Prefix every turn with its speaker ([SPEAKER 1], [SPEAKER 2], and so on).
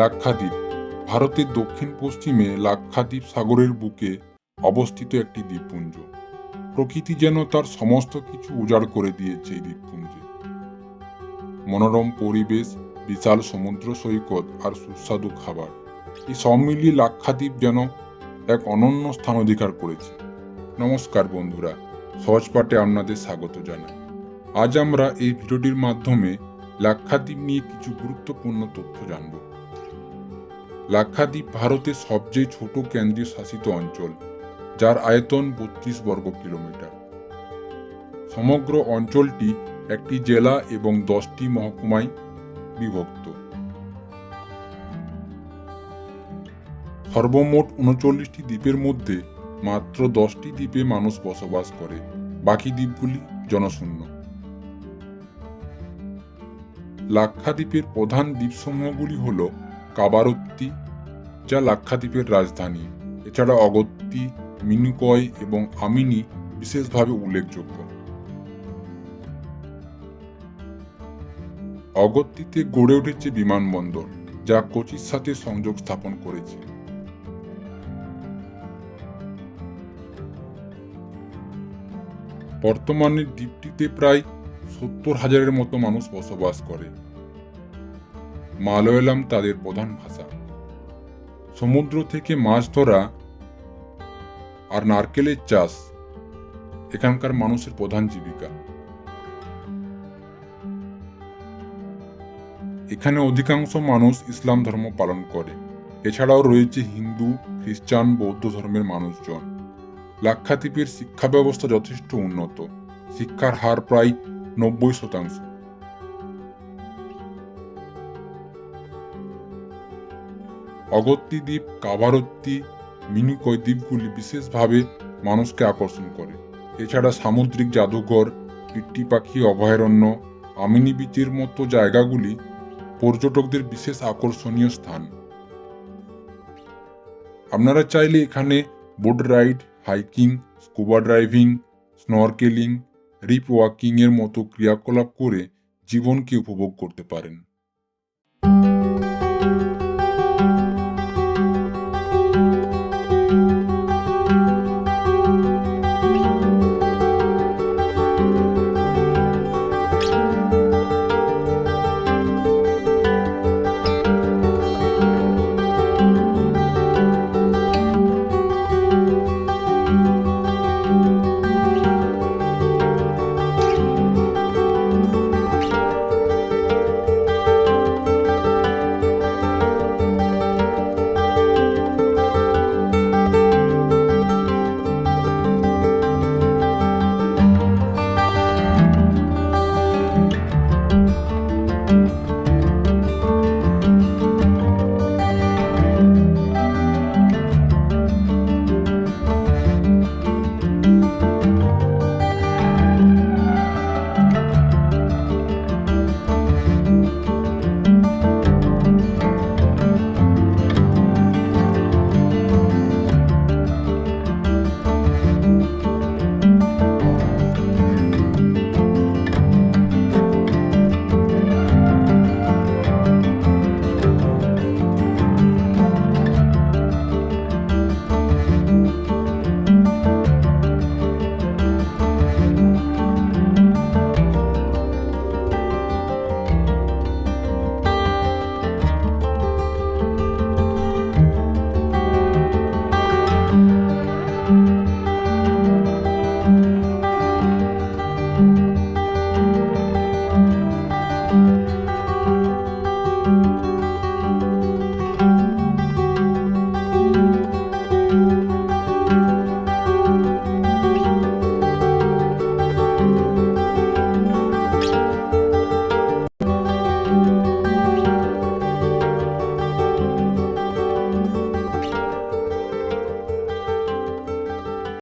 [SPEAKER 1] লাক্ষাদ্বীপ। ভারতের দক্ষিণ পশ্চিমে লাক্ষাদ্বীপ সাগরের বুকে অবস্থিত একটি দ্বীপপুঞ্জ। প্রকৃতি যেন তার সমস্ত কিছু উজাড় করে দিয়েছে এই দ্বীপপুঞ্জে। মনোরম পরিবেশ, বিশাল সমুদ্র সৈকত আর সুস্বাদু খাবার। এই সব মিলিয়ে লাক্ষাদ্বীপ যেন এক অনন্য স্থান অধিকার করেছে। নমস্কার বন্ধুরা, সহজপাঠে আপনাদের স্বাগত জানাই। আজ আমরা এই ভিডিওটির মাধ্যমে লাক্ষাদ্বীপ নিয়ে কিছু গুরুত্বপূর্ণ তথ্য জানব। লাক্ষাদ্বীপ ভারতের সবচেয়ে ছোট কেন্দ্রীয় শাসিত অঞ্চল, যার আয়তন বত্রিশ বর্গ কিলোমিটার। সমগ্র অঞ্চলটি একটি জেলা এবং দশটি মহকুমায় বিভক্ত। সর্বমোট উনচল্লিশটি দ্বীপের মধ্যে মাত্র দশটি দ্বীপে মানুষ বসবাস করে, বাকি দ্বীপগুলি জনশূন্য। লাক্ষাদ্বীপের প্রধান দ্বীপসমূহগুলি হল কাবারত্তি, যা লাক্ষাদ্বীপের রাজধানী। এছাড়া অগত্তি মিনুকয় এবং আমিনি বিশেষভাবে উল্লেখযোগ্য। অগত্তিতে গড়ে উঠেছে বিমানবন্দর, যা কোচির সাথে সংযোগ স্থাপন করেছে। বর্তমানে দ্বীপটিতে প্রায় সত্তর হাজারের মতো মানুষ বসবাস করে। মালয়ালাম তাদের প্রধান ভাষা। সমুদ্র থেকে মাছ ধরা আর নারকেলের চাষ এখানকার মানুষের প্রধান জীবিকা। এখানে অধিকাংশ মানুষ ইসলাম ধর্ম পালন করে। এছাড়াও রয়েছে হিন্দু, খ্রিস্টান, বৌদ্ধ ধর্মের মানুষজন। লাক্ষাদ্বীপের শিক্ষা ব্যবস্থা যথেষ্ট উন্নত। শিক্ষার হার প্রায় নব্বই শতাংশ। অগত্তি দ্বীপ কাভারত্তি মিনুকয় দ্বীপগুলি বিশেষভাবে মানুষকে আকর্ষণ করে। এছাড়া সামুদ্রিক জাদুঘর পিট্টি পাখি অভয়ারণ্য, আমিনি বিচের মতো জায়গাগুলি পর্যটকদের বিশেষ আকর্ষণীয় স্থান। আপনারা চাইলে এখানে boat ride, hiking, scuba driving, snorkelling reef ওয়াকিংয়ের মতো ক্রিয়াকলাপ করে জীবনকে উপভোগ করতে পারেন।